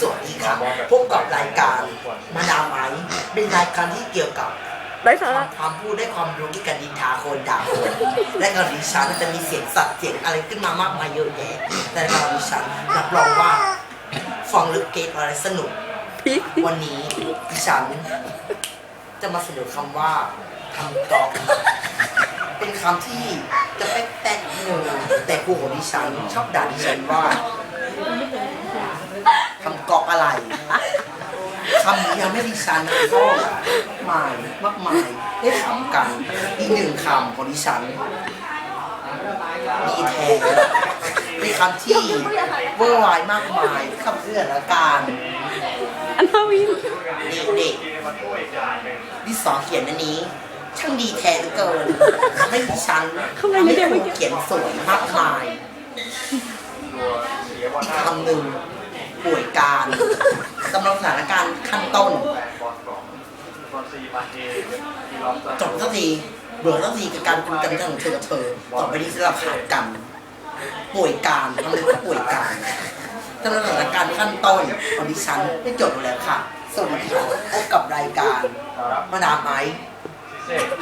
สวัสดีค่ะพบกับรายการมาดามไอซ์เป็นรายการที่เกี่ยวกับได้สาระความพูดได้ความรู้ที่การดินทาคนด่าคนและกับดิฉันจะมีเสียงสัตว์เสียงอะไรขึ้นมามากมายเยอะแยะแต่กับดิฉันรับรองว่าฟังลึกเกตอะไรสนุกพีควันนี้ดิฉันจะมาเสนอคำว่าทำกอกเป็นคำที่จะแป๊กแป๊กงงแต่ครูของดิฉันชอบด่าดิฉันว่าทำก อกอะไรคำนี้ทำให้ดิฉันก็มายมากมายได้ขำกันอีกหนึ่งคำของดิฉันดีแท้เป็นคำที่เวอร์ไวายมากมายคำเอื้อนละการอันนาวินเด็กๆดิสอเขียนอันนี้ช่างดีแท้เหลือเกินทำให้ดิฉันทำให้ครูเขียนสวยมากมายอีกคำหนึ่ง ป่วยการกำลังสถานการณ์ขั้นต้น จบสักทีเบื่อสักทีกับการคุยกันเรื่องของเธอกับเธอต่อไปนี้เราขาดกัน ป่วยการทำเลยก็ป่วยการกำลังสถานการณ์ขั้นต้นของดิฉันได้จบแล้วค่ะสวัสดีค่ะพบกับรายการมาดามไอซ์